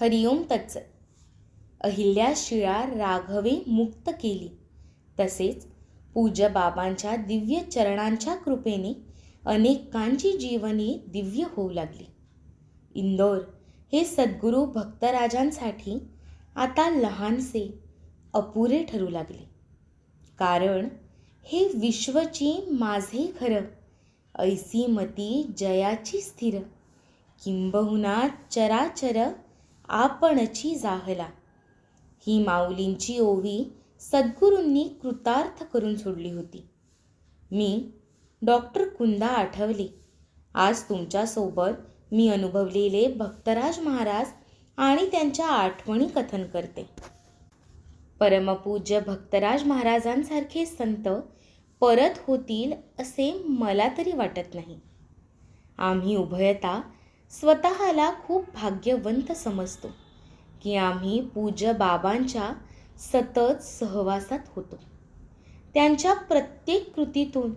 हरिओम तत्स. अहिल्या शिळा राघवे मुक्त केली. तसेच पूज्य बाबांच्या दिव्य चरणांच्या कृपेने अनेकांची जीवने दिव्य होऊ लागली. इंदोर हे सद्गुरू भक्तराजांसाठी आता लहानसे अपुरे ठरू लागले. कारण हे विश्वची माझे खरं ऐसी मती जयाची स्थिर किंबहुना चराचर आपणची जाहला. ही माऊलींची ओवी सद्गुरूंनी कृतार्थ करून सोडली होती. मी डॉक्टर कुंदा आठवले. आज तुमच्यासोबत मी अनुभवलेले भक्तराज महाराज आणि त्यांच्या आठवणी कथन करते. परमपूज्य भक्तराज महाराजांसारखे संत परत होतील असे मला तरी वाटत नाही. आम्ही उभयता स्वतःला खूप भाग्यवंत समजतो की आम्ही पूज्य बाबांच्या सतत सहवासात होतो. त्यांच्या प्रत्येक कृतीतून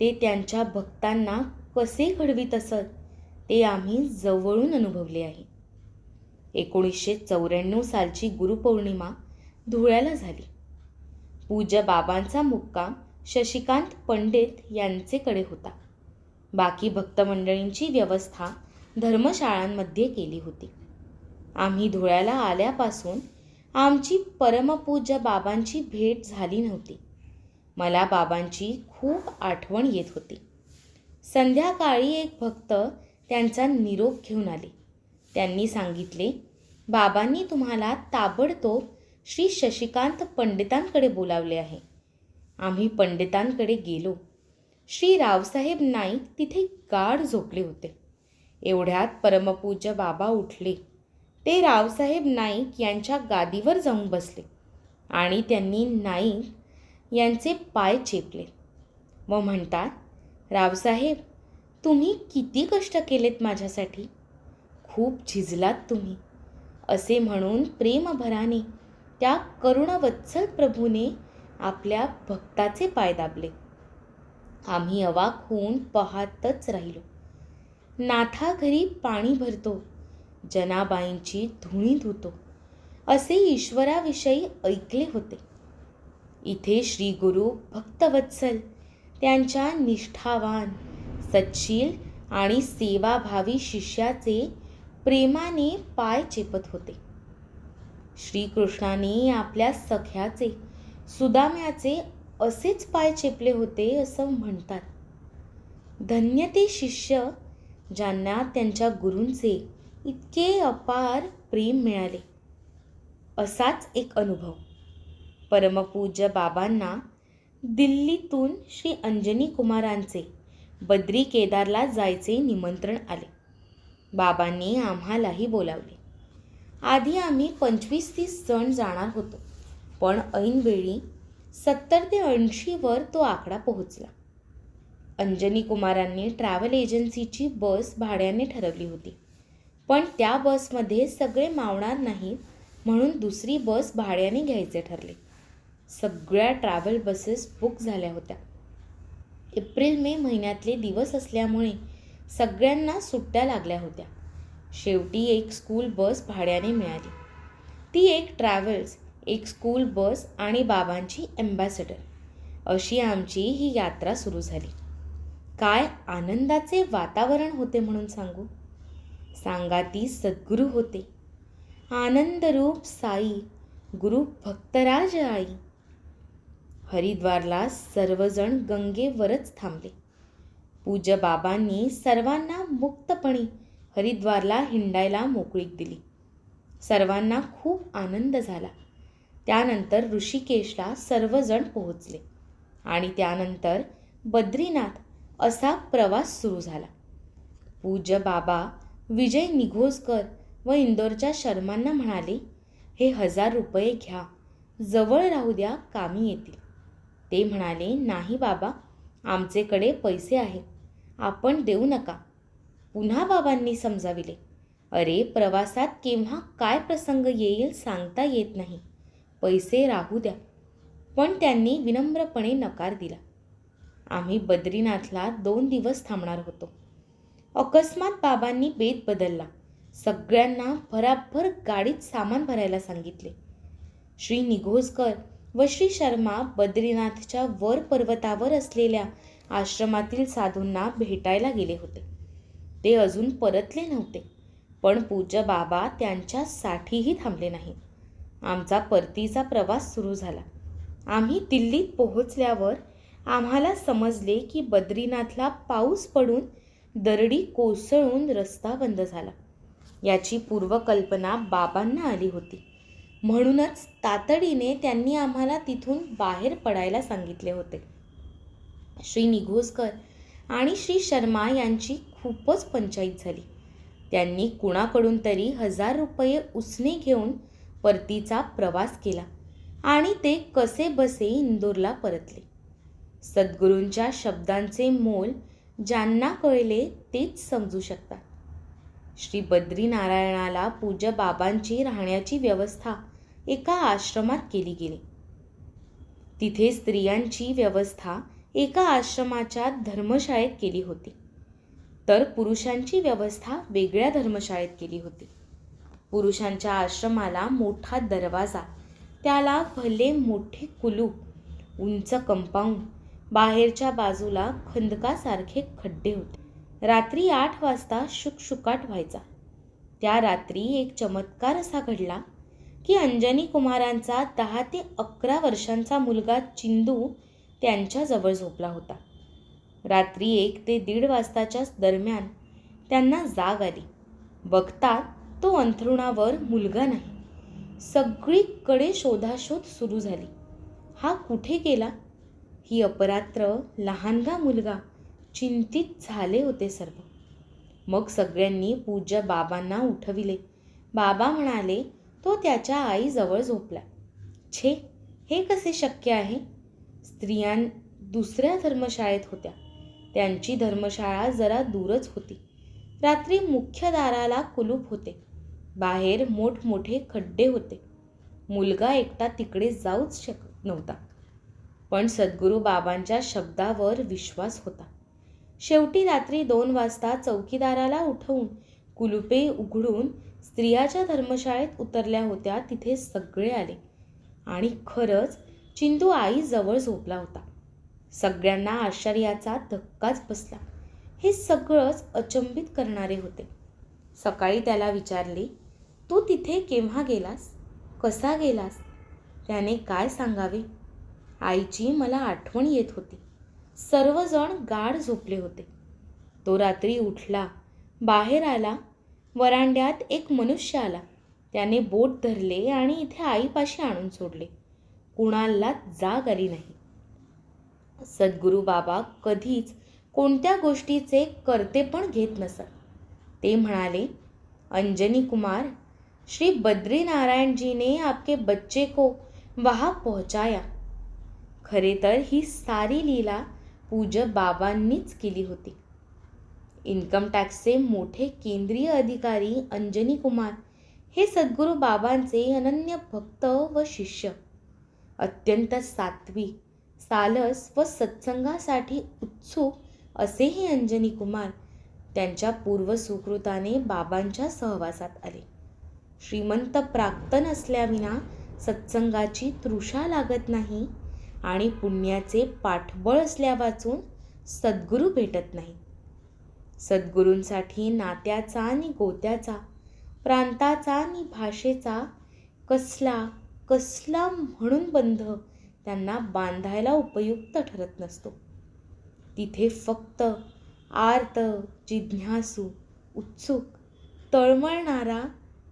ते त्यांच्या भक्तांना कसे घडवीत असत ते आम्ही जवळून अनुभवले आहे. एकोणीसशे चौऱ्याण्णव सालची गुरुपौर्णिमा धुळ्याला झाली. पूज्य बाबांचा मुक्काम शशिकांत पंडित यांचेकडे होता. बाकी भक्तमंडळींची व्यवस्था धर्मशाळांमध्ये केली होती. आम्ही धुळ्याला आल्यापासून आमची परमपूज्य बाबांची भेट झाली नव्हती. मला बाबांची खूप आठवण येत होती. संध्याकाळी एक भक्त त्यांचा निरोप घेऊन आले. त्यांनी सांगितले बाबांनी तुम्हाला ताबडतोब श्री शशिकांत पंडितांकडे बोलावले आहे. आम्ही पंडितांकडे गेलो. श्री रावसाहेब नाईक तिथे गाढ झोपले होते. एवढ्यात परमपूज्य बाबा उठले. ते रावसाहेब नाईक यांच्या गादीवर जाऊन बसले आणि त्यांनी नाईक यांचे पाय चेपले. व म्हणतात रावसाहेब तुम्ही किती कष्ट केलेत माझ्यासाठी? खूप झिजलात तुम्ही. असे म्हणून प्रेमभराने त्या करुणवत्सल प्रभूने आपल्या भक्ताचे पाय दाबले. आम्ही अवाक होऊन पाहतच राहिलो. नाथा घरी पाणी भरतो. जनाबाईंची धुणी धुतो. असे ईश्वराविषयी ऐकले होते. इथे श्री गुरु भक्तवत्सल त्यांच्या निष्ठावान सच्शील आणि सेवाभावी शिष्याचे प्रेमाने पाय चेपत होते. श्रीकृष्णाने आपल्या सख्याचे सुदाम्याचे असेच पाय चेपले होते असं म्हणतात. धन्य ते शिष्य ज्यांना त्यांच्या गुरूंचे इतके अपार प्रेम मिळाले. असाच एक अनुभव. परमपूज्य बाबांना दिल्लीतून श्री अंजनी कुमारांचे बद्री केदारला जायचे निमंत्रण आले. बाबांनी आम्हालाही बोलावले. आधी आम्ही पंचवीस तीस जण जाणार होतो पण ऐनवेळी सत्तर ते ऐंशीवर तो आकडा पोहोचला. अंजनी कुमारांनी ट्रॅव्हल एजन्सीची बस भाड्याने ठरवली होती. पण त्या बसमध्ये सगळे मावणार नाहीत म्हणून दुसरी बस भाड्याने घ्यायचे ठरले. सगळ्या ट्रॅव्हल बसेस बुक झाल्या होत्या. एप्रिल मे महिन्यातले दिवस असल्यामुळे सगळ्यांना सुट्ट्या लागल्या होत्या. शेवटी एक स्कूल बस भाड्याने मिळाली. ती एक ट्रॅव्हल्स एक स्कूल बस आणि बाबांची ॲम्बॅसेडर अशी आमची ही यात्रा सुरू झाली. काय आनंदाचे वातावरण होते म्हणून सांगू? सांगा ती सद्गुरू होते. आनंदरूप साई गुरु भक्तराज आई. हरिद्वारला सर्वजण गंगेवरच थांबले. पूज्य बाबांनी सर्वांना मुक्तपणे हरिद्वारला हिंडायला मोकळीक दिली. सर्वांना खूप आनंद झाला. त्यानंतर ऋषिकेशला सर्वजण पोहोचले आणि त्यानंतर बद्रीनाथ असा प्रवास सुरू झाला. पूज्य बाबा विजय निघोजकर व इंदोरच्या शर्मांना म्हणाले हे हजार रुपये घ्या जवळ राहू द्या कामी येतील. ते म्हणाले नाही बाबा आमचेकडे पैसे आहेत आपण देऊ नका. पुन्हा बाबांनी समजाविले अरे प्रवासात केव्हा काय प्रसंग येईल सांगता येत नाही पैसे राहू द्या. पण त्यांनी विनम्रपणे नकार दिला. आम्ही बद्रीनाथला दोन दिवस थांबणार होतो. अकस्मात बाबांनी बेत बदलला. सगळ्यांना भराभर गाडीत सामान भरायला सांगितले. श्री निघोजकर व श्री शर्मा बद्रीनाथच्या वर पर्वतावर असलेल्या आश्रमातील साधूंना भेटायला गेले होते. ते अजून परतले नव्हते पण पूज्य बाबा त्यांच्यासाठीही थांबले नाही आमचा परतीचा प्रवास सुरू झाला. आम्ही दिल्लीत पोहोचल्यावर आम्हाला समजले की बद्रीनाथला पाऊस पडून दरडी कोसळून रस्ता बंद झाला. याची पूर्वकल्पना बाबांना आली होती. म्हणूनच तातडीने त्यांनी आम्हाला तिथून बाहेर पडायला सांगितले होते. श्री निघोजकर आणि श्री शर्मा यांची खूपच पंचायत झाली. त्यांनी कुणाकडून तरी हजार रुपये उसने घेऊन परतीचा प्रवास केला आणि ते कसे बसे इंदोरला परतले. सद्गुरूंच्या शब्दांचे मोल ज्यांना कळले तेच समजू शकतात. श्री बद्रीनारायणाला पूज्य बाबांची राहण्याची व्यवस्था एका आश्रमात केली गेली. तिथे स्त्रियांची व्यवस्था एका आश्रमाच्या धर्मशाळेत केली होती. तर पुरुषांची व्यवस्था वेगळ्या धर्मशाळेत केली होती. पुरुषांच्या आश्रमाला मोठा दरवाजा त्याला भले मोठे कुलूप उंच कंपाऊंड बाहेरच्या बाजूला खंदकासारखे खड्डे होते. रात्री आठ वाजता शुकशुकाट व्हायचा. त्या रात्री एक चमत्कार असा घडला की अंजनी कुमारांचा दहा ते अकरा वर्षांचा मुलगा चिंदू त्यांच्याजवळ झोपला होता. रात्री एक ते दीड वाजताच्याच दरम्यान त्यांना जाग आली. बघतात तो अंथरुणावर मुलगा नाही. सगळीकडे शोधाशोध सुरू झाली. हा कुठे गेला? ही अपरात्र लहानगा मुलगा चिंतित झाले होते सर्व. मग सगळ्यांनी पूज्य बाबांना उठविले. बाबा म्हणाले तो त्याच्या आईजवळ झोपला. छे हे कसे शक्य आहे? स्त्रियां दुसऱ्या धर्मशाळेत होत्या. त्यांची धर्मशाळा जरा दूरच होती. रात्री मुख्य दाराला कुलूप होते. बाहेर मोठमोठे खड्डे होते. मुलगा एकटा तिकडे जाऊच शकत नव्हता. पण सद्गुरू बाबांच्या शब्दावर विश्वास होता. शेवटी रात्री दोन वाजता चौकीदाराला उठवून कुलुपे उघडून स्त्रियाच्या धर्मशाळेत उतरल्या होत्या तिथे सगळे आले. आणि खरंच चिंदू आईजवळ झोपला होता. सगळ्यांना आश्चर्याचा धक्काच बसला. हे सगळंच अचंबित करणारे होते. सकाळी त्याला विचारले तू तिथे केव्हा गेलास? कसा गेलास? त्याने काय सांगावे? आईची मला आठवण येत होती. सर्वजण गाढ झोपले होते. तो रात्री उठला. बाहेर आला. वरांड्यात एक मनुष्य आला. त्याने बोट धरले आणि इथे आईपाशी आणून सोडले. कुणाला जाग आली नाही. सद्गुरू बाबा कधीच कोणत्या गोष्टीचे करते पण घेत नसत. ते म्हणाले अंजनी कुमार श्री बद्रीनारायण जी ने आपके बच्चे को वहाँ पोहचाया. खरे तर ही सारी लीला पूज्य बाबांनीच केली होती. इन्कम टॅक्सचे मोठे केंद्रीय अधिकारी अंजनी कुमार हे सद्गुरू बाबांचे अनन्य भक्त व शिष्य. अत्यंत सात्विक सालस व सत्संगासाठी उत्सुक असेही अंजनी कुमार त्यांच्या पूर्वसुकृताने बाबांच्या सहवासात आले. श्रीमंत प्राक्तन असल्याविना सत्संगाची तृषा लागत नाही आणि पुण्याचे पाठबळ असल्या वाचून सद्गुरू भेटत नाही सद्गुरूंसाठी नात्याचा आणि गोत्याचा प्रांताचा आणि भाषेचा कसला कसला म्हणून बंध त्यांना बांधायला उपयुक्त ठरत नसतो. तिथे फक्त आर्त जिज्ञासू उत्सुक तळमळणारा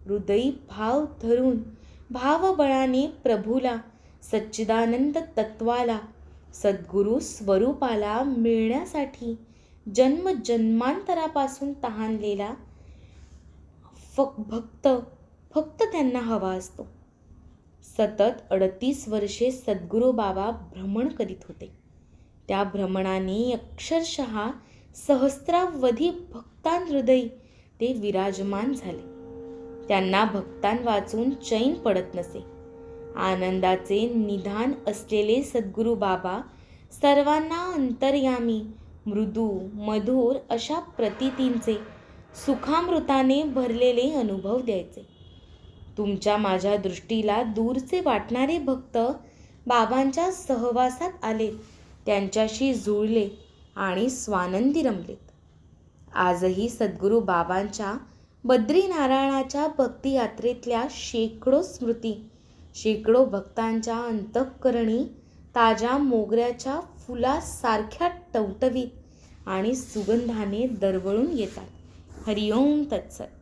हृदयी भाव धरून भावबळाने प्रभूला सच्चिदानंद तत्वाला सद्गुरू स्वरूपाला मिळण्यासाठी जन्म जन्मांतरापासून तहानलेला फक भक्त फक्त त्यांना हवा असतो. सतत अडतीस वर्षे सद्गुरू बाबा भ्रमण करीत होते. त्या भ्रमणाने अक्षरशः सहस्रावधी भक्तांहृदयी ते विराजमान झाले. त्यांना भक्तां वाचून चैन पडत नसे. आनंदाचे निधान असलेले सद्गुरू बाबा सर्वांना अंतर्यामी मृदू मधुर अशा प्रतितींचे सुखामृताने भरलेले अनुभव द्यायचे. तुमच्या माझ्या दृष्टीला दूरचे वाटणारे भक्त बाबांच्या सहवासात आले त्यांच्याशी जुळले आणि स्वानंदी रमलेत आजही सद्गुरू बाबांच्या बद्रीनारायणाच्या भक्तियात्रेतल्या शेकडो स्मृती शेकडो भक्तांच्या अंतःकरणी ताज्या मोगऱ्याच्या फुलासारख्या टवटवीत आणि सुगंधाने दरवळून येतात. हरिओम तत्सत.